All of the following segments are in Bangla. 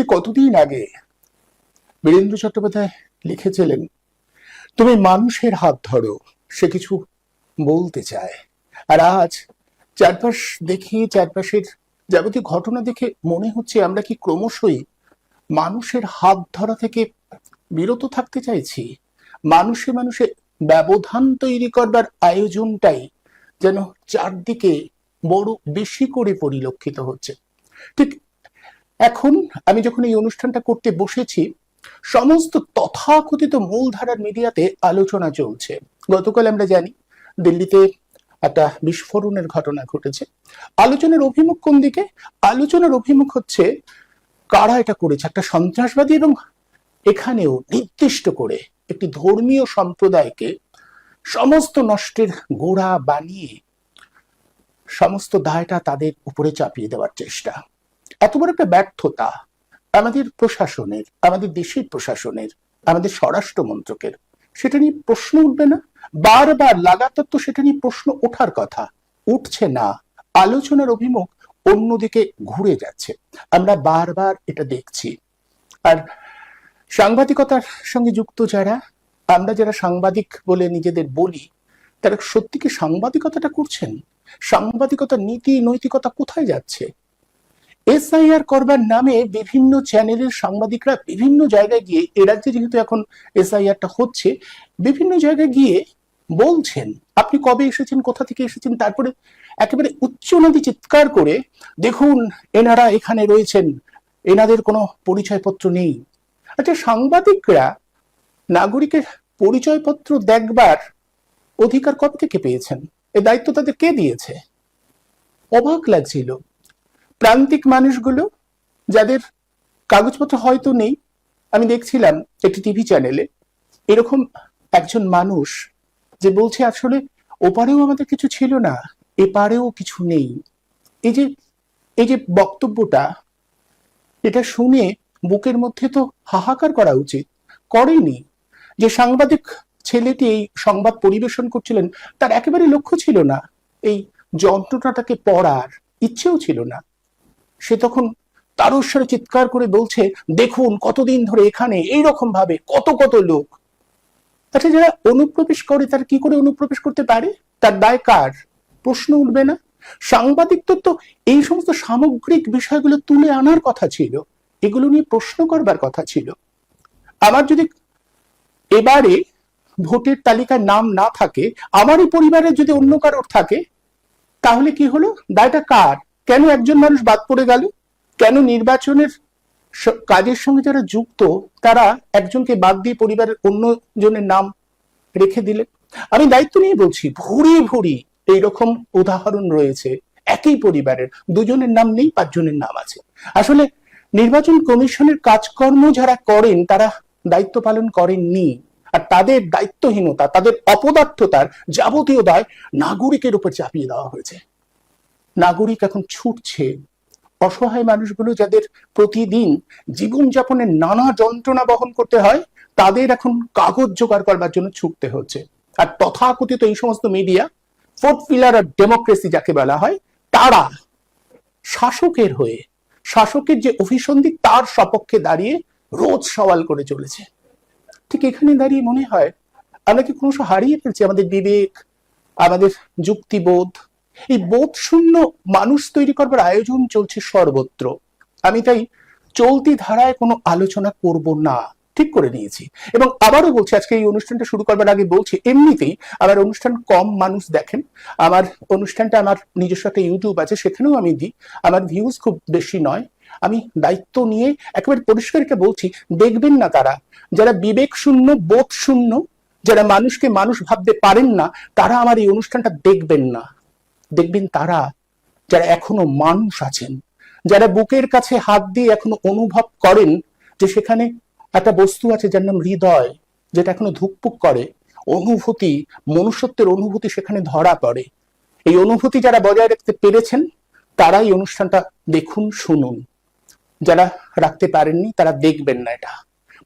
সে কতদিন আগে বীরেন্দ্র চট্টোপাধ্যায় লিখেছিলেন, তুমি মানুষের হাত ধরো, সে কিছু বলতে চায়। আর আজ চারপাশ দেখে, চারপাশের যাবতীয় ঘটনা দেখে মনে হচ্ছে আমরা কি ক্রমশই মানুষের হাত ধরা থেকে বিরত থাকতে চাইছি। মানুষে মানুষে ব্যবধান তৈরি করবার আয়োজনটাই যেন চারদিকে বড় বেশি করে পরিলক্ষিত হচ্ছে। ঠিক এখন আমি যখন এই অনুষ্ঠানটা করতে বসেছি, সমস্ত তথাকথিত মূলধারার মিডিয়াতে আলোচনা চলছে। গতকাল আমরা জানি দিল্লিতে একটা বিস্ফোরণের ঘটনা ঘটেছে। আলোচনার অভিমুখ কোন দিকে? আলোচনার অভিমুখ হচ্ছে কারা এটা করেছে? একটা সন্ত্রাসবাদী এবং এখানেও নির্দিষ্ট করে একটি ধর্মীয় সম্প্রদায়কে সমস্ত নষ্টের গোড়া বানিয়ে, সমস্ত দায়টা তাদের উপরে চাপিয়ে দেওয়ার চেষ্টা। এত বড় একটা ব্যর্থতা আমাদের প্রশাসনের, আমাদের দেশের প্রশাসনের, আমাদের স্বরাষ্ট্র মন্ত্রকের, সেটা নিয়ে প্রশ্ন উঠবে না? বারবার লাগাতার তো সেটা নিয়ে প্রশ্ন ওঠার কথা। উঠছে না। আলোচনার অভিমুখ অন্যদিকে ঘুরে যাচ্ছে। আমরা বারবার এটা দেখছি। আর সাংবাদিকতার সঙ্গে যুক্ত যারা, আমরা যারা সাংবাদিক বলে নিজেদের বলি, তারা সত্যি কি সাংবাদিকতাটা করছেন? সাংবাদিকতার নীতি, নৈতিকতা কোথায় যাচ্ছে? এসআইআর করবার নামে বিভিন্ন চ্যানেলের সাংবাদিকরা বিভিন্ন জায়গায় গিয়ে, এ রাজ্যে যেহেতু এখন এসআইআরটা হচ্ছে, বিভিন্ন জায়গায় গিয়ে বলছেন, আপনি কবে এসেছেন? কোথা থেকে এসেছেন? তারপরে একেবারে উচ্চনদী চিৎকার করে, দেখুন, এনারা এখানে রয়েছেন, এনাদের কোনো পরিচয়পত্র নেই। আচ্ছা সাংবাদিকরা নাগরিকের পরিচয়পত্র দেখবার অধিকার কবে থেকে পেয়েছেন? এ দায়িত্ব তাদের কে দিয়েছে? অবাক লাগছিল। প্রান্তিক মানুষগুলো, যাদের কাগজপত্র হয়তো নেই, আমি দেখছিলাম একটি টিভি চ্যানেলে, এরকম একজন মানুষ যে বলছে, আসলে ওপারেও আমাদের কিছু ছিল না, এপারেও কিছু নেই। এই যে এই যে বক্তব্যটা, এটা শুনে বুকের মধ্যে তো হাহাকার করা উচিত। করেনি। যে সাংবাদিক ছেলেটি এই সংবাদ পরিবেশন করছিলেন, তার একেবারে লক্ষ্য ছিল না। এই যন্ত্রণাটাকে পড়ার ইচ্ছেও ছিল না। সে তখন তারস্বরে চিৎকার করে বলছে, দেখুন কতদিন ধরে এখানে এইরকম ভাবে কত কত লোক। আচ্ছা যারা অনুপ্রবেশ করে, তার কি করে অনুপ্রবেশ করতে পারে? তার দায় কার? প্রশ্ন উঠবে না। সাংবাদিকদের তো এই সমস্ত সামগ্রিক বিষয়গুলো তুলে আনার কথা ছিল। এগুলো নিয়ে প্রশ্ন করবার কথা ছিল। আমার যদি এবারে ভোটের তালিকায় নাম না থাকে, আমারই পরিবারের যদি অন্য কারোর থাকে, তাহলে কি হলো? দায়টা কার? কেন একজন মানুষ বাদ পড়ে গেল? কেন নির্বাচনের কাজের সঙ্গে যারা যুক্ত, তারা একজনকে বাদ দিয়ে পরিবারের অন্য জনের নাম রেখে দিলে আমি দায়িত্ব নিয়ে বলছি, ভুরি ভুরি এইরকম উদাহরণ রয়েছে একই পরিবারের। দুজনের নাম নেই, পাঁচজনের নাম আছে। আসলে নির্বাচন কমিশনের কাজকর্ম যারা করেন, তারা দায়িত্ব পালন করেননি। আর তাদের দায়িত্বহীনতা, তাদের অপদার্থতার যাবতীয় দায় নাগরিকের উপর চাপিয়ে দেওয়া হয়েছে। নাগরিক এখন ছুটছে। অসহায় মানুষগুলো যাদের প্রতিদিন জীবনযাপনের নানা যন্ত্রণা বহন করতে হয়, তাদের এখন কাগজ জোগাড় করবার জন্য ছুটতে হচ্ছে। আর তথাকথিত এই সমস্ত media fourth pillar of democracy যাকে বলা হয়, তারা শাসকের হয়ে, শাসকের যে অভিসন্ধি, তার সপক্ষে দাঁড়িয়ে রোজ সওয়াল করে চলেছে। ঠিক এখানে দাঁড়িয়ে মনে হয়, আমরা কি ক্রমশ হারিয়ে ফেলছি? আমাদের বিবেক, আমাদের যুক্তিবোধ এই বোধ শূন্য মানুষ তৈরি করবার আয়োজন চলছে সর্বত্র। আমি তাই চলতি ধারায় কোনো আলোচনা করব না, ঠিক করে নিয়েছি। এবং আবারও বলছি, আজকে এই অনুষ্ঠানটা শুরু করবার আগে বলছি, এমনিতেই আমার অনুষ্ঠান কম মানুষ দেখেন। আমার অনুষ্ঠানটা আমার নিজস্ব একটা ইউটিউব আছে, সেখানেও আমি দিই। আমার ভিউজ খুব বেশি নয়। আমি দায়িত্ব নিয়ে একেবারে পরিষ্কার বলছি, দেখবেন না তারা। যারা বিবেক শূন্য, বোধ শূন্য, যারা মানুষকে মানুষ ভাবতে পারেন না, তারা আমার এই অনুষ্ঠানটা দেখবেন না। দেখবেন তারা, যারা এখনও মানুষ আছেন, যারা বুকের কাছে হাত দিয়ে এখনও অনুভব করেন যে সেখানে একটা বস্তু আছে যার নাম হৃদয়, যেটা এখনও ধুকপুক করে, অনুভূতি, মনুষ্যত্বের অনুভূতি সেখানে ধরা পড়ে। এই অনুভূতি যারা বজায় রাখতে পেরেছেন, তারাই অনুষ্ঠানটা দেখুন, শুনুন। যারা রাখতে পারেননি, তারা দেখবেন না এটা।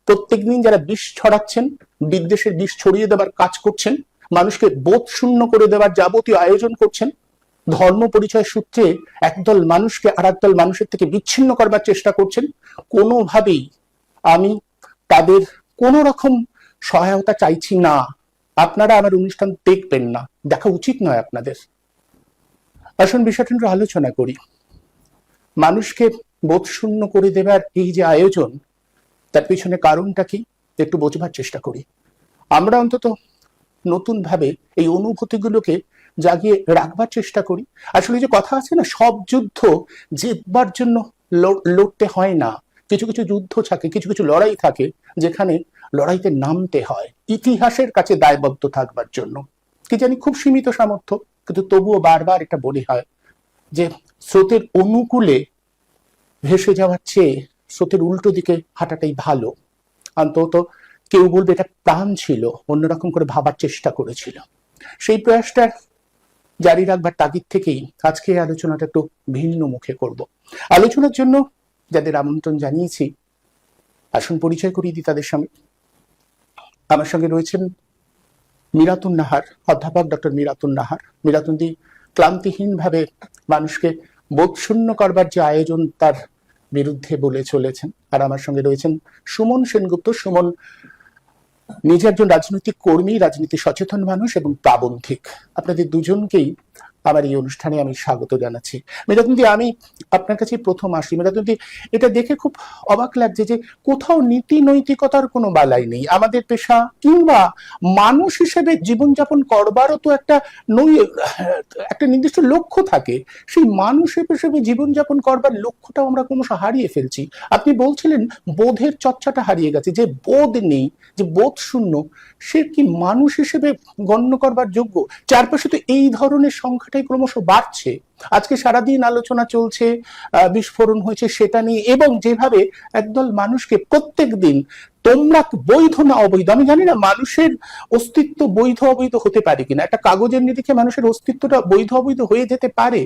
প্রত্যেকদিন যারা বিষ ছড়াচ্ছেন, বিদ্বেষের বিষ ছড়িয়ে দেওয়ার কাজ করছেন, মানুষকে বোধ শূন্য করে দেওয়ার যাবতীয় আয়োজন করছেন ধর্ম পরিচয় সূত্রে একদল মানুষকে আর একদল মানুষের থেকে বিচ্ছিন্ন করবার চেষ্টা করছেন, কোনোভাবেই আমি তাদের কোনো রকম সহায়তা চাইছি না। আপনারা আমার অনুষ্ঠান দেখবেন না, দেখা উচিত নয় আপনাদের। আসুন বিষয়টা আলোচনা করি। মানুষকে বোধশূন্য করে দেবার এই যে আয়োজন, তার পিছনে কারণটা কি? একটু বোঝবার চেষ্টা করি। আমরা অন্তত নতুন ভাবে এই অনুভূতিগুলোকে জাগিয়ে রাখবার চেষ্টা করি। আসলে যে কথা আছে না, সব যুদ্ধ জিতবার জন্য লড়তে হয় না। কিছু কিছু যুদ্ধ থাকে, কিছু কিছু লড়াই থাকে, যেখানে লড়াইতে নামতে হয়। ইতিহাসের কাছে দায়বদ্ধ থাকবার জন্য। কি জানি খুব সীমিত সামর্থ্য, কিন্তু তবুও বারবার এটা বলি হয় যে স্রোতের অনুকূলে ভেসে যাওয়ার চেয়ে স্রোতের উল্টো দিকে হাঁটাটাই ভালো। অন্তত কেউ বলবে এটা প্রাণ ছিল অন্যরকম করে ভাবার চেষ্টা করেছিল। সেই প্রয়াসটার জারি রাখবার তাগিদ থেকেই আজকে আলোচনাটা একটু ভিন্ন মুখে করব। আলোচনার জন্য যাদের আমন্ত্রণ জানিয়েছি, আসুন পরিচয় করিয়ে দিই তাদের সঙ্গে। আমার সঙ্গে রয়েছেন মিরাতুন নাহার, অধ্যাপক ডক্টর মিরাতুন নাহার। মিরাতুন্দি ক্লান্তিহীনভাবে মানুষকে বোধশূন্য করবার যে আয়োজন তার বিরুদ্ধে বলে চলেছেন। আর আমার সঙ্গে রয়েছেন সুমন সেনগুপ্ত। সুমন নিজে একজন রাজনৈতিক কর্মী রাজনীতি সচেতন মানুষ এবং প্রাবন্ধিক। আপনাদের দুজনকেই আমার এই অনুষ্ঠানে আমি স্বাগত জানাচ্ছি। মেধাতুন্দি আমি আপনার কাছে প্রথম আসি মেধাতুন্দি এটা দেখে খুব অবাক লাগছে যে কোথাও নীতি নৈতিকতার কোনো বালাই নেই। আমাদের পেশা কিংবা মানুষ হিসেবে জীবনযাপন করবারও তো একটা নই, একটা নির্দিষ্ট লক্ষ্য থাকে। সেই মানুষ হিসেবে জীবনযাপন করবার লক্ষ্যটাও আমরা ক্রমশ হারিয়ে ফেলছি। আপনি বলছিলেন বোধের চর্চাটা হারিয়ে গেছে। যে বোধ নেই, যে বোধ শূন্য, সে কি মানুষ হিসেবে গণ্য করবার যোগ্য? চারপাশে তো এই ধরনের সংখ্যাটাই ক্রমশ বাড়ছে। আজকে সারাদিন আলোচনা চলছে বিস্ফোরণ হয়েছে সেটা নিয়ে এবং যেভাবে একদল মানুষকে প্রত্যেক দিন তোমরা বৈধ না অবৈধ, আমি জানি না মানুষের অস্তিত্ব বৈধ অবৈধ হতে পারে কিনা। একটা কাগজের নিরিখে মানুষের অস্তিত্বটা বৈধ অবৈধ হয়ে যেতে পারে,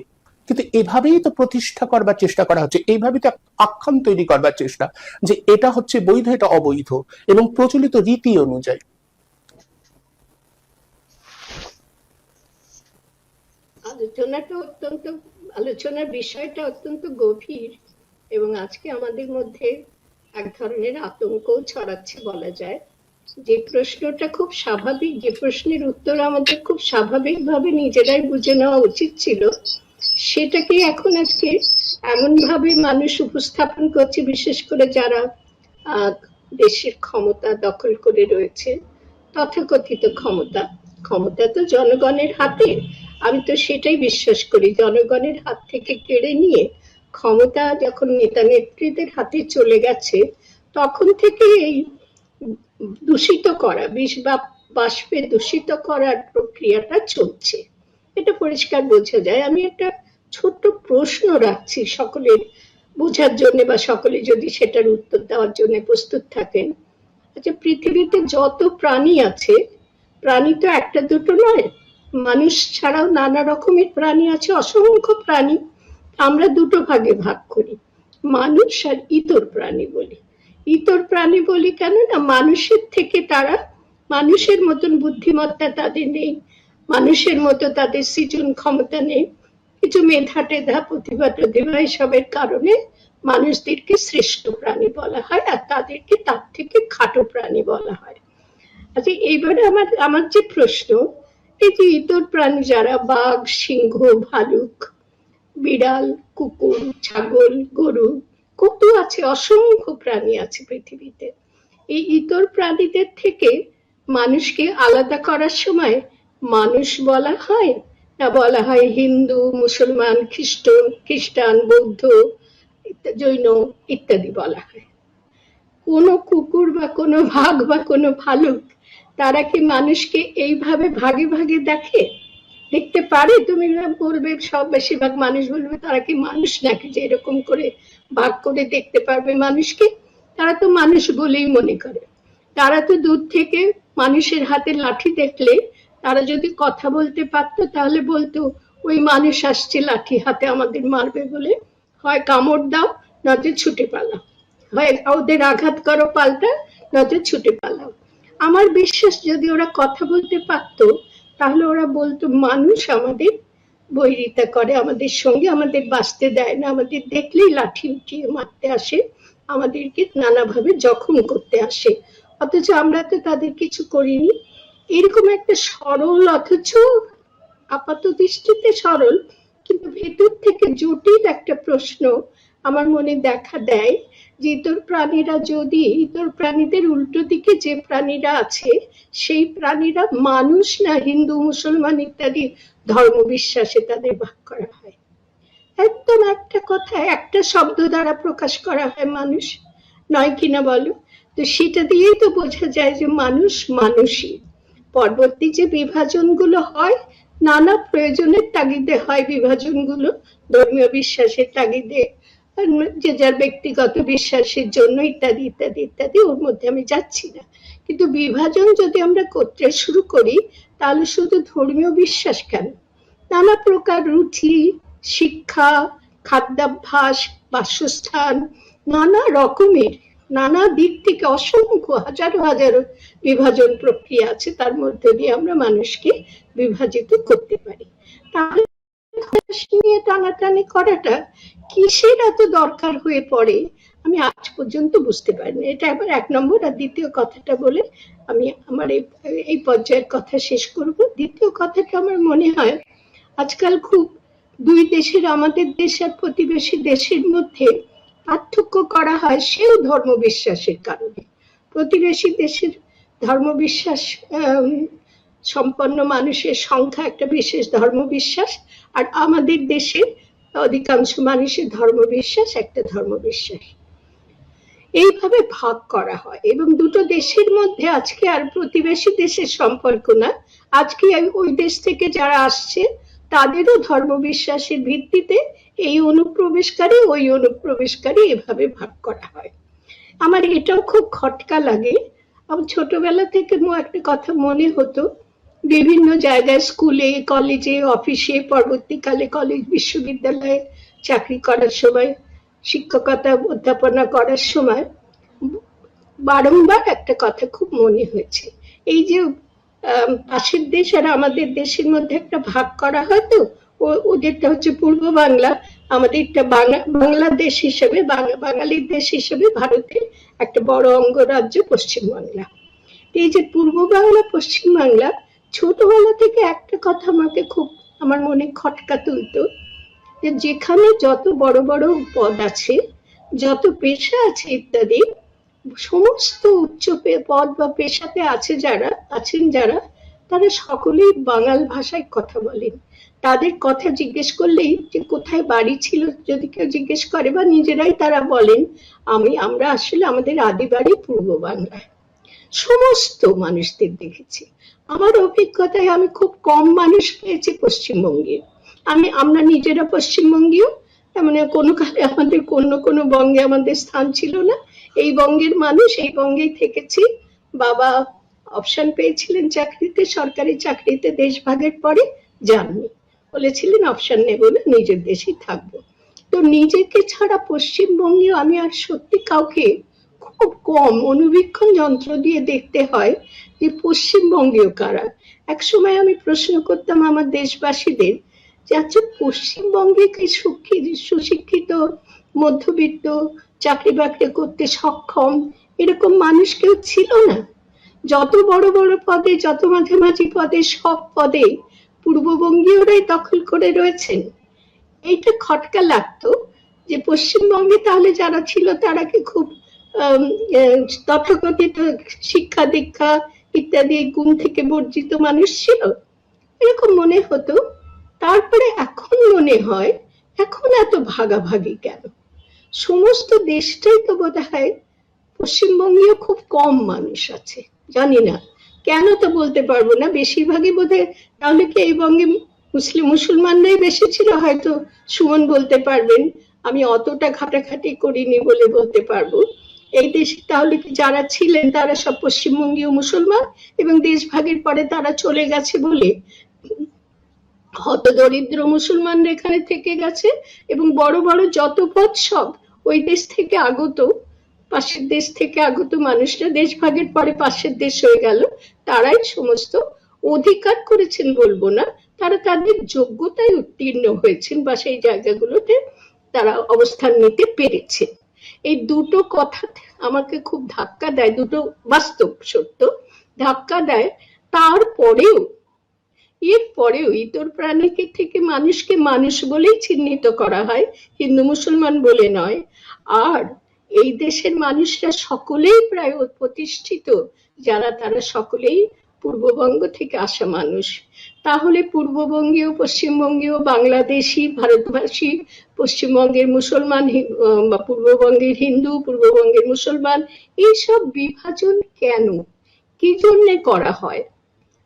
কিন্তু এভাবেই তো প্রতিষ্ঠা করবার চেষ্টা করা হচ্ছে। এইভাবেই তো আখ্যান তৈরি করবার চেষ্টা যে এটা হচ্ছে বৈধ, এটা অবৈধ এবং প্রচলিত রীতি অনুযায়ী। আলোচনাটা অত্যন্ত, আলোচনার বিষয়টা অত্যন্ত গভীর এবং আজকে আমাদের মধ্যে এক ধরনের আতঙ্কও ছড়াচ্ছে বলা যায়। যে প্রশ্নটা খুব স্বাভাবিক, যে প্রশ্নের উত্তর আমাদের খুব স্বাভাবিকভাবে নিজেরাই বুঝে নেওয়া উচিত ছিল, সেটাকে এখন আজকে এমন ভাবে মানুষ উপস্থাপন করছে, বিশেষ করে যারা দেশের ক্ষমতা দখল করে রয়েছে, তথাকথিত ক্ষমতা। ক্ষমতা তো জনগণের হাতে আমি তো সেটাই বিশ্বাস করি, জনগণের হাত থেকে কেড়ে নিয়ে ক্ষমতা যখন নেতা নেত্রীদের হাতে চলে গেছে, তখন থেকে এই দূষিত করা, বিষ বা বাষ্পে দূষিত করার প্রক্রিয়াটা চলছে। এটা পরিষ্কার বোঝা যায়। আমি একটা ছোট্ট প্রশ্ন রাখছি সকলের বোঝার জন্য বা সকলে যদি সেটার উত্তর দেওয়ার জন্য প্রস্তুত থাকেন। আচ্ছা পৃথিবীতে যত প্রাণী আছে, প্রাণী তো একটা দুটো নয় মানুষ ছাড়াও নানা রকমের প্রাণী আছে, অসংখ্য প্রাণী। আমরা দুটো ভাগে ভাগ করি, মানুষ আর ইতর প্রাণী বলি। ইতর প্রাণী বলি কেন না মানুষের থেকে তারা মানুষের মতন বুদ্ধিমত্তা তাদের নেই, মানুষের মতো তাদের সৃজন ক্ষমতা নেই। কিছু মেধা টেধা, প্রতিভা টতিভা এসবের কারণে মানুষদেরকে শ্রেষ্ঠ প্রাণী বলা হয় আর তাদেরকে তার থেকে খাটো প্রাণী বলা হয়। আচ্ছা এইবারে আমার আমার যে প্রশ্ন এই যে ইতর প্রাণী যারা বাঘ, সিংহ, ভালুক, বিড়াল, কুকুর, ছাগল, গরু, কত আছে, অসংখ্য প্রাণী আছে পৃথিবীতে। এই ইতর প্রাণীদের থেকে মানুষকে আলাদা করার সময় মানুষ বলা হয় না, বলা হয় হিন্দু, মুসলমান খ্রিস্ট খ্রিস্টান, বৌদ্ধ, জৈন ইত্যাদি বলা হয়। কোনো কুকুর বা কোনো বাঘ বা কোনো ভালুক তারা কি মানুষকে এইভাবে ভাগে ভাগে দেখে? দেখতে পারে তুমি বলবে সব বেশিরভাগ মানুষ বলবে, তারা কি মানুষ নাকি যে এরকম করে ভাগ করে দেখতে পারবে মানুষকে? তারা তো মানুষ বলেই মনে করে। তারা তো দূর থেকে মানুষের হাতে লাঠি দেখলে, তারা যদি কথা বলতে পারতো, তাহলে বলতো, ওই মানুষ আসছে, লাঠি হাতে আমাদের মারবে বলে। হয় কামড় দাও, নয়তো ছুটে পালাও। হয় ওদের আঘাত করো পাল্টা, নয়তো ছুটে পালাও। আমার বিশ্বাস যদি ওরা কথা বলতে পারতো, তাহলে ওরা বলতো, মানুষ আমাদের বৈরিতা করে, আমাদের সঙ্গে আমাদের বাঁচতে দেয় না, আমাদের দেখলেই লাঠি উঠিয়ে মারতে আসে, আমাদেরকে নানাভাবে জখম করতে আসে। অথচ আমরা তো তাদের কিছু করিনি। এরকম একটা সরল, অথচ আপাত দৃষ্টিতে সরল, কিন্তু ভেতর থেকে জটিল একটা প্রশ্ন আমার মনে দেখা দেয়। যে ইতর প্রাণীরা যদি ইতর প্রাণীদের উল্টো দিকে যে প্রাণীরা আছে, সেই প্রাণীরা মানুষ না হিন্দু, মুসলমান ইত্যাদি ধর্ম বিশ্বাসে তাদের ভাগ করা হয়। একদম একটা কথা, একটা শব্দ দ্বারা প্রকাশ করা হয় মানুষ। নয় কিনা বলো? তো সেটা দিয়েই তো বোঝা যায় যে মানুষ মানুষই। পরবর্তী যে বিভাজনগুলো হয়, নানা প্রয়োজনের তাগিদে হয় বিভাজনগুলো, ধর্মীয় বিশ্বাসের তাগিদে। যে যার ব্যক্তিগত বিশ্বাসের জন্য ইত্যাদি ইত্যাদি ইত্যাদি, ওর মধ্যে আমি যাচ্ছি না। কিন্তু বিভাজন যদি আমরা করতে শুরু করি, তাহলে শুধু ধর্মীয় বিশ্বাস কেন? নানা প্রকার রুচি, শিক্ষা, খাদ্যাভ্যাস, বাসস্থান, নানা রকমের, নানা দিক থেকে অসংখ্য হাজারো হাজারো বিভাজন প্রক্রিয়া আছে, তার মধ্যে দিয়ে আমরা মানুষকে বিভাজিত করতে পারি। তাহলে নিয়ে টানাটানি করাটা কিসের এত দরকার হয়ে পড়ে? আমি আজ পর্যন্ত বুঝতে পারিনি। এটা আবার এক নম্বর। আর দ্বিতীয় কথাটা বলে আমি আমার এই পর্যায়ের কথা শেষ করব। দ্বিতীয় কথাটা আমার মনে হয়, আজকাল খুব দুই দেশের, আমাদের দেশ আর প্রতিবেশী দেশের মধ্যে পার্থক্য করা হয় সেও ধর্ম বিশ্বাসের কারণে। প্রতিবেশী দেশের ধর্ম বিশ্বাস সম্পন্ন মানুষের সংখ্যা একটা বিশেষ ধর্ম বিশ্বাস আর আমাদের দেশের অধিকাংশ মানুষের ধর্ম বিশ্বাস একটা ধর্ম বিশ্বাস এইভাবে ভাগ করা হয় এবং দুটো দেশের মধ্যে আজকে আর প্রতিবেশী দেশের সম্পর্ক না। আজকে ওই দেশ থেকে যারা আসছে, তাদেরও ধর্ম বিশ্বাসের ভিত্তিতে এই অনুপ্রবেশকারী, ওই অনুপ্রবেশকারী এভাবে ভাগ করা হয়। আমার এটাও খুব খটকা লাগে। আমার ছোটবেলা থেকে একটা কথা মনে হতো বিভিন্ন জায়গায় স্কুলে, কলেজে, অফিসে, পরবর্তীকালে কলেজ বিশ্ববিদ্যালয়ে চাকরি করার সময়, শিক্ষকতা অধ্যাপনা করার সময় বারংবার একটা কথা খুব মনে হয়েছে। এই যে পাশের দেশ আর আমাদের দেশের মধ্যে একটা ভাগ করা হয় তো ওদেরটা হচ্ছে পূর্ব বাংলা, আমাদেরটা বাংলা বাংলাদেশ হিসেবে বাঙা- বাঙালির দেশ হিসেবে ভারতের একটা বড় অঙ্গরাজ্য পশ্চিমবাংলা। এই যে পূর্ব বাংলা পশ্চিম বাংলা ছোটবেলা থেকে একটা কথা আমাকে খুব, আমার মনে খটকা তুলতো, যে যেখানে যত বড় বড় পদ আছে, যত পেশা আছে ইত্যাদি, সমস্ত উচ্চ পদ বা পেশাতে আছে যারা, আছেন যারা, তারা সকলেই বাঙাল ভাষায় কথা বলেন। তাদের কথা জিজ্ঞেস করলেই যে কোথায় বাড়ি ছিল যদি কেউ জিজ্ঞেস করে বা নিজেরাই তারা বলেন, আমি, আমরা আসলে আমাদের আদি বাড়ি পূর্ব বাংলায়। সমস্ত মানুষদের দেখেছি। আমার অভিজ্ঞতায় আমি খুব কম মানুষ পেয়েছি পশ্চিমবঙ্গে। আমি, আমরা নিজেরা পশ্চিমবঙ্গীয় মানে কোনো কালে আমাদের কোনো কোনো বঙ্গে আমাদের স্থান ছিল না। এই বঙ্গের মানুষ, এই বঙ্গেই থেকেছি। বাবা অপশন পেয়েছিলেন চাকরিতে, সরকারি চাকরিতে দেশ ভাগের পরে যাননি। বলেছিলেন, অপশন নেব না, নিজের দেশেই থাকব। তো নিজেকে ছাড়া পশ্চিমবঙ্গেও আমি আর সত্যি কাউকে খুব কম অনুবীক্ষণ যন্ত্র দিয়ে দেখতে হয় যে পশ্চিমবঙ্গীয় কারা। এক সময় আমি প্রশ্ন করতাম আমার দেশবাসীদের যে আচ্ছা পশ্চিমবঙ্গে কি সুশিক্ষিত, মধ্যবিত্ত চাকরি বাকরি করতে সক্ষম এরকম মানুষ কেউ ছিল না? যত বড় বড় পদে, যত মাঝামাঝি পদে, সব পদে পূর্ববঙ্গীয়রাই দখল করে রয়েছেন। এইটা খটকা লাগতো যে, পশ্চিমবঙ্গে তাহলে যারা ছিল তারা কি খুব তথাকথিত শিক্ষা দীক্ষা ইত্যাদি গুণ থেকে বর্জিত মানুষ ছিল। এরকম মনে হতো, তারপরে এখন মনে হয়, এখন এত ভাগাভাগি কেন? সমস্ত দেশটাই তো বোধ হয় পশ্চিমবঙ্গেও খুব কম মানুষ আছে, জানি না। কেন তো বলতে পারব না, বেশিরভাগই বোধহয় তাহলে কি এই বঙ্গে মুসলিম মুসলমানরাই বেশি ছিল? হয়তো সুমন বলতে পারবেন, আমি অতটা ঘাটাঘাটি করিনি বলে বলতে পারব। এই দেশে তাহলে কি যারা ছিলেন তারা সব পশ্চিমবঙ্গীয় মুসলমান? এবং দেশ ভাগের পরে তারা চলে গেছে বলে হত দরিদ্র মুসলমানরা এখানে থেকে গেছে এবং বড় বড় যত পদ সব ওই দেশ থেকে আগত, পাশের দেশ থেকে আগত মানুষরা দেশ ভাগের পরে পাশের দেশ হয়ে গেল, তারাই সমস্ত অধিকার করেছেন বলব না, তারা তাদের যোগ্যতায় উত্তীর্ণ হয়েছেন বা সেই জায়গাগুলোতে তারা অবস্থান নিতে পেরেছে। এই দুটো কথা আমাকে খুব ধাক্কা দেয়, দুটো বাস্তব সত্য। ধাক্কা দেয় তারপরেও এর পরেও ইতর প্রাণীকে থেকে মানুষকে মানুষ বলেই চিহ্নিত করা হয়, হিন্দু মুসলমান বলে নয়। আর এই দেশের মানুষরা সকলেই প্রায় প্রতিষ্ঠিত, যারা তারা সকলেই পূর্ববঙ্গ থেকে আসা মানুষ। তাহলে পূর্ববঙ্গীয় পশ্চিমবঙ্গীয় বাংলাদেশি ভারতবাসী, পশ্চিমবঙ্গের মুসলমান বা পূর্ববঙ্গের হিন্দু, পূর্ববঙ্গের মুসলমান, এইসব বিভাজন কেন? কি জন্যে করা হয়?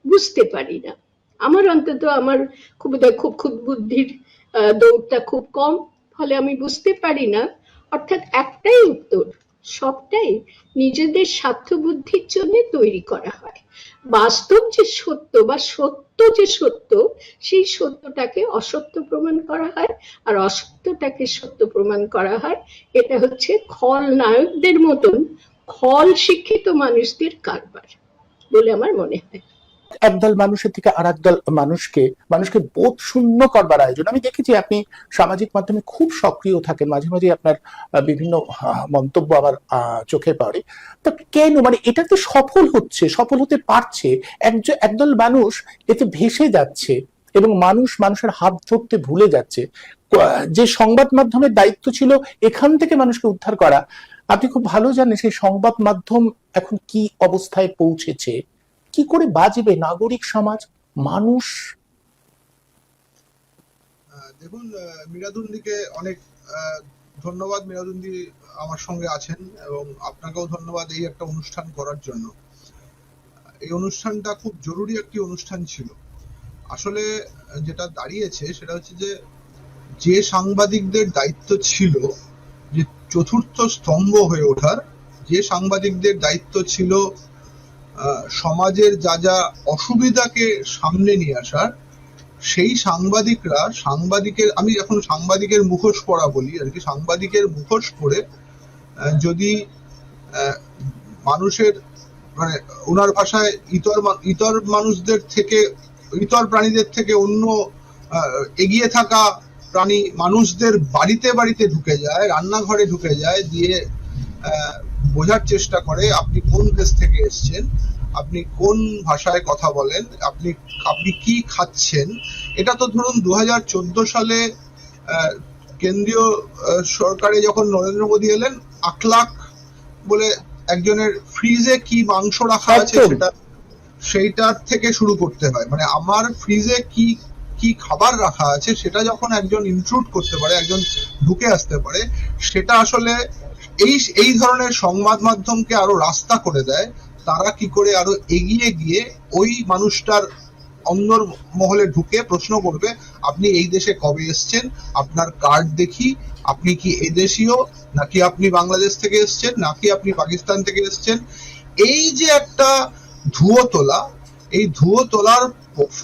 বুঝতে পারি না। আমার অন্তত আমার খুব খুব খুব বুদ্ধির দৌড়টা খুব কম, ফলে আমি বুঝতে পারি না। অর্থাৎ একটাই উত্তর, সবটাই নিজেদের স্বার্থ বুদ্ধির জন্য তৈরি করা হয়। বাস্তব যে সত্য বা সত্য যে সত্য, সেই সত্যটাকে অসত্য প্রমাণ করা হয়। আর অসত্যটাকে সত্য প্রমাণ করা হয়, এটা হচ্ছে খল নায়কদের মতন খল শিক্ষিত মানুষদের কারবার বলে আমার মনে হয়। একদল মানুষের থেকে আর একদল মানুষকে মানুষকে বোধ শূন্য করবার আয়োজন। আমি দেখেছি আপনি সামাজিক মাধ্যমে খুব সক্রিয় থাকেন মাঝে মাঝে আপনার বিভিন্ন মন্তব্য আহ, চোখে পড়ে। তো কেন? মানে এটা তো সফল হচ্ছে সফল হতে পারছে। একজন একদল মানুষ এতে ভেসে যাচ্ছে এবং মানুষ মানুষের হাত ধরতে ভুলে যাচ্ছে। যে সংবাদ মাধ্যমের দায়িত্ব ছিল এখান থেকে মানুষকে উদ্ধার করা। আপনি খুব ভালো জানেন সেই সংবাদ মাধ্যম এখন কি অবস্থায় পৌঁছেছে। কি করে বাঁচবে নাগরিক সমাজ, মানুষ? দেখুন মীরাদুন্দিকে অনেক ধন্যবাদ। মীরাদুন্দি আমার সঙ্গে আছেন এবং আপনাকেও ধন্যবাদ এই একটা অনুষ্ঠান করার জন্য। এই অনুষ্ঠানটা খুব জরুরি একটি অনুষ্ঠান ছিল। আসলে, যেটা দাঁড়িয়েছে সেটা হচ্ছে যে যে সাংবাদিকদের দায়িত্ব ছিল যে চতুর্থ স্তম্ভ হয়ে ওঠার, যে সাংবাদিকদের দায়িত্ব ছিল সমাজের যা যা অসুবিধাকে সামনে নিয়ে আসার সেই সাংবাদিকরা সাংবাদিকের আমি এখন সাংবাদিকের মুখোশ পরা বলি আর কি সাংবাদিকের মুখোশ আহ, যদি মানুষের মানে ওনার ভাষায় ইতর ইতর মানুষদের থেকে ইতর প্রাণীদের থেকে অন্য এগিয়ে থাকা প্রাণী মানুষদের বাড়িতে বাড়িতে ঢুকে যায় রান্নাঘরে ঢুকে যায় দিয়ে বোঝার চেষ্টা করে আপনি কোন দেশ থেকে এসেছেন আপনি কোন ভাষায় কথা বলেন আপনি আপনি কি খাচ্ছেন এটা তো ধরুন দু সালে কেন্দ্রীয় সরকারে যখন নরেন্দ্র মোদী এলেন আকলাক বলে একজনের ফ্রিজে কি মাংস রাখা আছে সেটা সেইটার থেকে শুরু করতে হয়। মানে আমার ফ্রিজে কি কি খাবার রাখা আছে সেটা যখন একজন ইনক্লুড করতে পারে একজন ঢুকে আসতে পারে সেটা আসলে এই এই ধরনের সংবাদ মাধ্যমকে আরও রাস্তা করে দেয়, তারা কি করে আরও এগিয়ে গিয়ে ওই মানুষটার অন্দর মহলে ঢুকে প্রশ্ন করবে, আপনি এই দেশে কবে এসছেন, আপনার কার্ড দেখি, আপনি কি এদেশীয়, নাকি আপনি বাংলাদেশ থেকে এসছেন, নাকি আপনি পাকিস্তান থেকে এসছেন? এই যে একটা ধুয়ো তোলা, এই ধুয়ো তোলার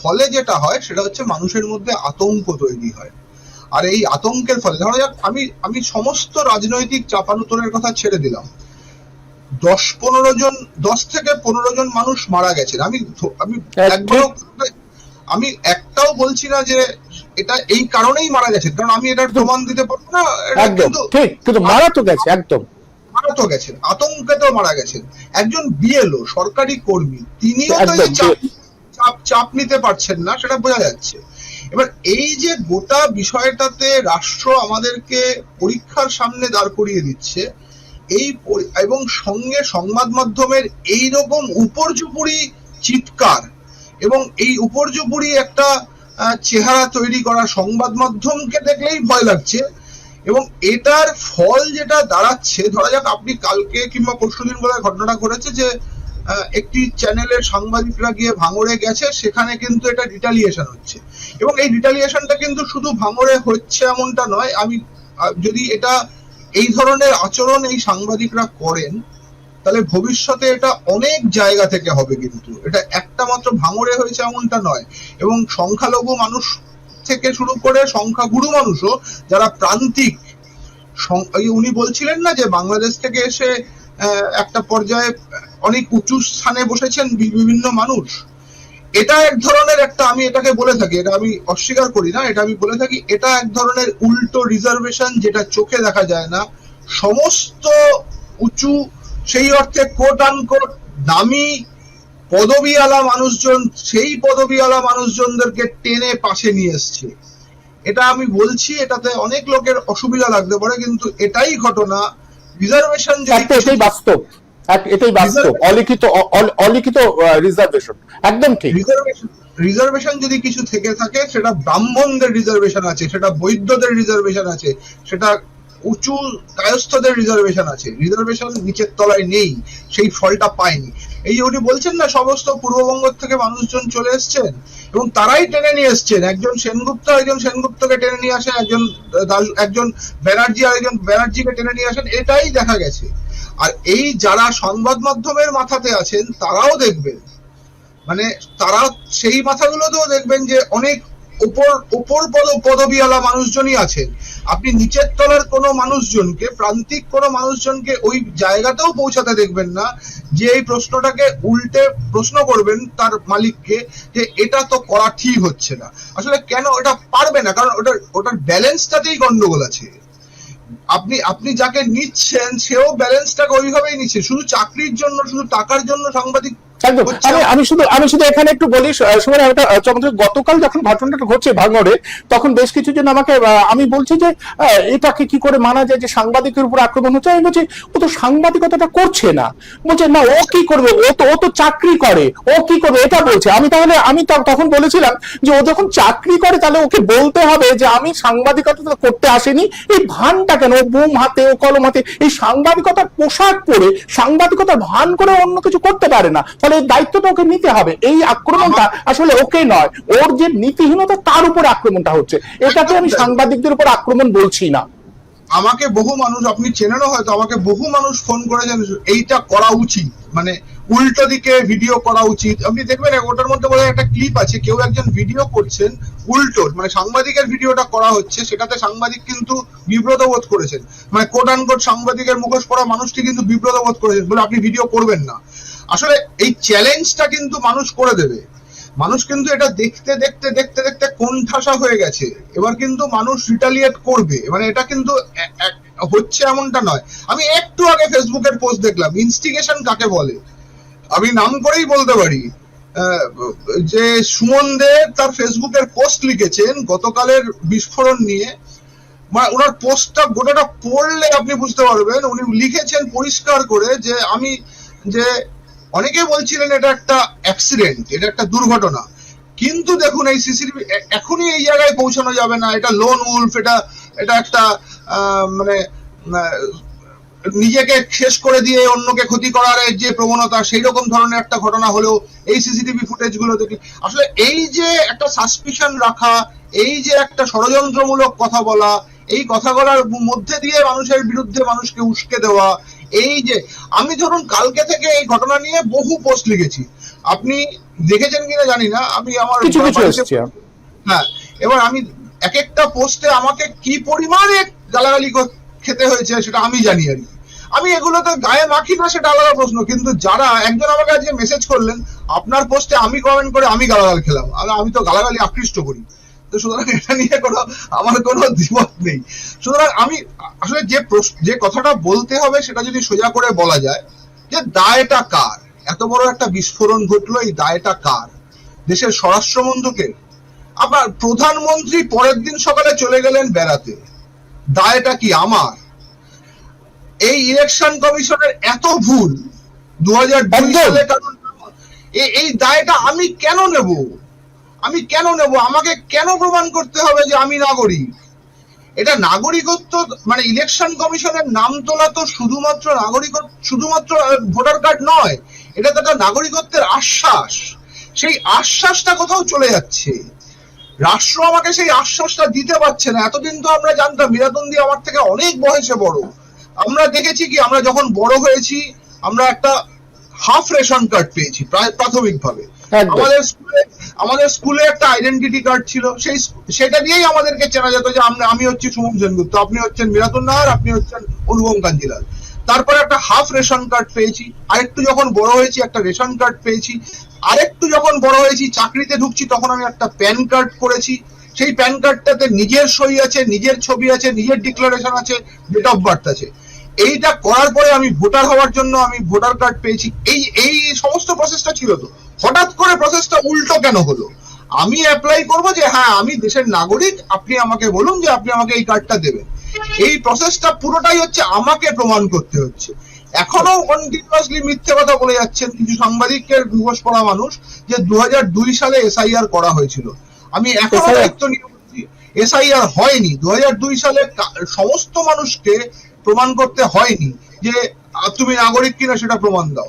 ফলে যেটা হয়, সেটা হচ্ছে মানুষের মধ্যে আতঙ্ক তৈরি হয়। আর এই আতঙ্কের ফলে ধরা যাক আমি আমি সমস্ত রাজনৈতিক চাপানুতরের কথা ছেড়ে দিলাম। দশ পনেরো জন দশ থেকে পনেরো জন মানুষ মারা গেছেন। আমি আমি একবারও আমি একটাও বলছি না যে এটা এই কারণেই মারা গেছেন। কারণ আমি এটার প্রমাণ দিতে পারব না একদম। ঠিক কিন্তু মারা তো গেছে একদম। মারা তো গেছেন আতঙ্কে তো মারা গেছেন। একজন বিএলও সরকারি কর্মী তিনিও তো চাপ চাপ নিতে পারছেন না সেটা বোঝা যাচ্ছে। এবার এই যে গোটা বিষয়টাতে রাষ্ট্র আমাদেরকে পরীক্ষার সামনে দাঁড় করিয়ে দিচ্ছে, এই এবং সঙ্গে সংবাদ মাধ্যমের এই রকম উপর্যুপুরি চিৎকার এবং এই উপর্যুপুরি একটা চেহারা তৈরি করা সংবাদ মাধ্যমকে দেখলেই ভয় লাগছে এবং এটার ফল যেটা দাঁড়াচ্ছে, ধরা যাক আপনি কালকে কিংবা পরশুদিন বোধহয় ঘটনাটা ঘটেছে যে একটি চ্যানেলের সাংবাদিকরা গিয়ে ভাঙড়ে গেছে, সেখানে কিন্তু এটা রিটালিয়েশন হচ্ছে। এবং এই রিটালিয়েশনটা কিন্তু শুধু ভাঙড়ে হচ্ছে এমনটা নয়, আমি যদি এটা এই ধরনের আচরণ এই সাংবাদিকরা করেন, তাহলে ভবিষ্যতে এটা অনেক জায়গা থেকে হবে কিন্তু। এটা একটা মাত্র ভাঙড়ে হয়েছে এমনটা নয়। এবং সংখ্যালঘু মানুষ থেকে শুরু করে সংখ্যাগুরু মানুষও, যারা প্রান্তিক উনি বলছিলেন না যে বাংলাদেশ থেকে এসে একটা পর্যায়ে অনেক উঁচু স্থানে বসেছেন বিভিন্ন মানুষ। এটা এক ধরনের একটা, আমি এটাকে বলে থাকি, এটা আমি অস্বীকার করি না, এটা আমি বলে থাকি, এটা এক ধরনের উল্টো রিজার্ভেশন যেটা চোখে দেখা যায় না। সমস্ত উঁচু, সেই অর্থে কোট আনকোট দামি পদবিওয়ালা মানুষজন, সেই পদবিওয়ালা মানুষজনদেরকে টেনে পাশে নিয়ে এসছে। এটা আমি বলছি, এটাতে অনেক লোকের অসুবিধা লাগতে পারে, কিন্তু এটাই ঘটনা রিজার্ভেশন যদি এটাই বাস্তব। এটাই বাস্তব। অলিখিত অলিখিত রিজার্ভেশন একদম ঠিক। রিজার্ভেশন যদি কিছু থেকে থাকে সেটা ব্রাহ্মণদের রিজার্ভেশন আছে সেটা বৈদ্যদের রিজার্ভেশন আছে সেটা উঁচু কায়স্থদের রিজার্ভেশন আছে। রিজার্ভেশন নিচের তলায় নেই সেই ফলটা পায়নি। এই যে উনি বলছেন না, সমস্ত পূর্ববঙ্গ থেকে মানুষজন চলে এসছেন, এবং তারাই টেনে নিয়ে এসছেন। একজন সেনগুপ্ত, একজন সেনগুপ্তকে টেনে নিয়ে আসেন, একজন একজন ব্যানার্জি আর একজন ব্যানার্জিকে টেনে নিয়ে আসেন, এটাই দেখা গেছে। আর এই যারা সংবাদ মাধ্যমের মাথাতে আছেন, তারাও দেখবেন। মানে তারা সেই মাথাগুলোতেও দেখবেন যে অনেক উপর উপর পদ পদবিওয়ালা মানুষজনই আছেন। আপনি নিচের তলার কোনো মানুষজনকে, প্রান্তিক কোনো মানুষজনকে ওই জায়গাতেও পৌঁছাতে দেখবেন না যে এই প্রশ্নটাকে উল্টে প্রশ্ন করবেন তার মালিককে যে এটা তো করা ঠিক হচ্ছে না। আসলে কেন এটা পারবে না? কারণ ওটার ওটার ব্যালেন্সটাতেই গন্ডগোল আছে। আপনি আপনি যাকে নিচ্ছেন, সেও ব্যালেন্সটাকে ওইভাবেই নিচ্ছে। শুধু চাকরির জন্য, শুধু টাকার জন্য সাংবাদিক একদম। আমি আমি শুধু আমি শুধু এখানে একটু বলি সময় একটা চমৎকার গতকাল যখন ঘটনাটা ঘটছে ভাঙড়ে তখন বেশ কিছু জন আমাকে আমি বলছি যে এটাকে কি করে মানা যায় যে সাংবাদিকের উপর আক্রমণ হচ্ছে? আমি বলছি ও তো সাংবাদিকতাটা করছে না। বলছে না ও কি করবে? ও তো ও তো চাকরি করে। ও কি করবে? এটা বলছে। আমি তাহলে আমি তখন বলেছিলাম যে ও যখন চাকরি করে তাহলে ওকে বলতে হবে যে আমি সাংবাদিকতা করতে আসেনি। এই ভানটা কেন? ও বুম হাতে ও কলম হাতে এই সাংবাদিকতার পোশাক পরে সাংবাদিকতার ভান করে অন্য কিছু করতে পারে না। ফলে এই দায়িত্বটা ওকে নিতে হবে। এই আক্রমণটা আসলে ওকে নয় ওর যে নীতিহীনতা তার উপর আক্রমণটা হচ্ছে। এটাকে আমি সাংবাদিকদের উপর আক্রমণ বলছি না। আমাকে বহু মানুষ আপনি চেনেনও হয়তো আমাকে বহু মানুষ ফোন করেছেন এইটা করা উচিত। মানে উল্টো দিকে ভিডিও করা উচিত। আপনি দেখবেন ওটার মধ্যে বোধহয় একটা ক্লিপ আছে কেউ একজন ভিডিও করছেন উল্টো মানে সাংবাদিকের ভিডিওটা করা হচ্ছে সেটাতে সাংবাদিক কিন্তু বিব্রত বোধ করেছেন। মানে কোট আনকোট সাংবাদিকের মুখোশ পরা মানুষটি কিন্তু বিব্রত বোধ করেছেন বলে আপনি ভিডিও করবেন না। আসলে এই চ্যালেঞ্জটা কিন্তু মানুষ করে দেবে। মানুষ কিন্তু এটা দেখতে দেখতে দেখতে দেখতে কোণঠাসা হয়ে গেছে। এবার কিন্তু মানুষ রিটালিয়েট করবে। মানে এটা কিন্তু হচ্ছে এমনটা নয়। আমি একটু আগে ফেসবুকের পোস্ট দেখলাম। ইনস্টিগেশন কাকে বলে? আমি নাম করেই বলতে পারি। যে সুমন দে তার ফেসবুকের পোস্ট লিখেছেন গতকালের বিস্ফোরণ নিয়ে। মানে ওনার পোস্টটা গোটাটা পড়লে আপনি বুঝতে পারবেন। উনি লিখেছেন পরিষ্কার করে যে আমি, যে অনেকে বলছিলেন এটা একটা অ্যাক্সিডেন্ট এটা একটা দুর্ঘটনা। কিন্তু দেখুন, এই সিসিটিভি এখনই এই জায়গায় পৌঁছানো যাবে না। এটা লোন উলফ এটা এটা একটা মানে নিজেকে শেষ করে দিয়ে অন্যকে ক্ষতি করার যে প্রবণতা, সেই রকম ধরনের একটা ঘটনা হলেও এই সিসিটিভি ফুটেজগুলো দেখে। আসলে এই যে একটা সাসপিশন রাখা, এই যে একটা ষড়যন্ত্রমূলক কথা বলা, এই কথা বলার মধ্যে দিয়ে মানুষের বিরুদ্ধে মানুষকে উস্কে দেওয়া এই যে আমি ধরুন কালকে থেকে এই ঘটনা নিয়ে বহু পোস্ট লিখেছি। আপনি দেখেছেন কিনা জানি না আমি আমার হ্যাঁ এবার আমি এক একটা পোস্টে আমাকে কি পরিমাণে গালাগালি খেতে হয়েছে সেটা আমি জানি আর কি। আমি এগুলো তো গায়ে মাখি না সেটা আলাদা প্রশ্ন। কিন্তু যারা একজন আমাকে আজকে মেসেজ করলেন আপনার পোস্টে আমি কমেন্ট করে আমি গালাগাল খেলাম। আর আমি তো গালাগালি আকৃষ্ট করি। তো সুতরাং এটা নিয়ে কোনো আমার কোনো দ্বিমত নেই। সুতরাং আমি আসলে যে প্রশ্ন- যে কথাটা বলতে হবে সেটা যদি সোজা করে বলা যায় যে দায়টা কার? এত বড় একটা বিস্ফোরণ ঘটলো এই দায়টা কার? দেশের স্বরাষ্ট্রমন্ত্রকে? আবার প্রধানমন্ত্রী পরের দিন সকালে চলে গেলেন বেড়াতে। দায়টা কি আমার? এই ইলেকশন কমিশনের এত ভুল দু হাজার এই দায়টা আমি কেন নেব? আমি কেন নেব? আমাকে কেন প্রমাণ করতে হবে যে আমি নাগরিক? এটা নাগরিকত্ব মানে ইলেকশন কমিশনের নাম তোলা তো শুধুমাত্র নাগরিকত্ব শুধুমাত্র ভোটার কার্ড নয়, এটা তো একটা নাগরিকত্বের আশ্বাস। সেই আশ্বাসটা কোথাও চলে যাচ্ছে। রাষ্ট্র আমাকে সেই আশ্বাসটা দিতে পারছে না। এতদিন তো আমরা জানতাম মীরাতন্দি আমার থেকে অনেক বয়সে বড়। আমরা দেখেছি কি, আমরা যখন বড় হয়েছি, আমরা একটা হাফ রেশন কার্ড পেয়েছি প্রায় প্রাথমিকভাবে। আমাদের স্কুলে আমাদের স্কুলে একটা আইডেন্টিটি কার্ড ছিল। সেই সেটা দিয়েই আমাদেরকে চেনা যেত যে আমরা, আমি হচ্ছি সুমন সেনগুপ্ত, আপনি হচ্ছেন মিরাতুন নাহার, আপনি হচ্ছেন অনুপম কাঞ্জিলাল। তারপরে একটা হাফ রেশন কার্ড পেয়েছি। আরেকটু যখন বড় হয়েছি, একটা রেশন কার্ড পেয়েছি। আরেকটু যখন বড় হয়েছি, চাকরিতে ঢুকছি, তখন আমি একটা প্যান কার্ড করেছি। সেই প্যান কার্ডটাতে নিজের সই আছে, নিজের ছবি আছে, নিজের ডিক্লারেশন আছে ডেট অফ বার্থ আছে। এইটা করার পরে আমি ভোটার হওয়ার জন্য আমি ভোটার কার্ড পেয়েছি। এই এই সমস্ত প্রসেসটা ছিল তো। হঠাৎ করে প্রসেসটা উল্টো কেন হলো? আমি অ্যাপ্লাই করব যে হ্যাঁ আমি দেশের নাগরিক আপনি আমাকে বলুন যে আপনি আমাকে এই কার্ডটা দেবেন। এই প্রসেসটা পুরোটাই হচ্ছে আমাকে প্রমাণ করতে হচ্ছে। এখনও কন্টিনিউয়াসলি মিথ্যে কথা বলে যাচ্ছেন কিছু সাংবাদিকের মুখোশ পড়া মানুষ যে দু হাজার দুই সালে এসআইআর করা হয়েছিল। আমি এখনও দায়িত্ব নিয়ে এসআইআর হয়নি। দু হাজার দুই সালে সমস্ত মানুষকে প্রমাণ করতে হয়নি যে তুমি নাগরিক কিনা সেটা প্রমাণ দাও।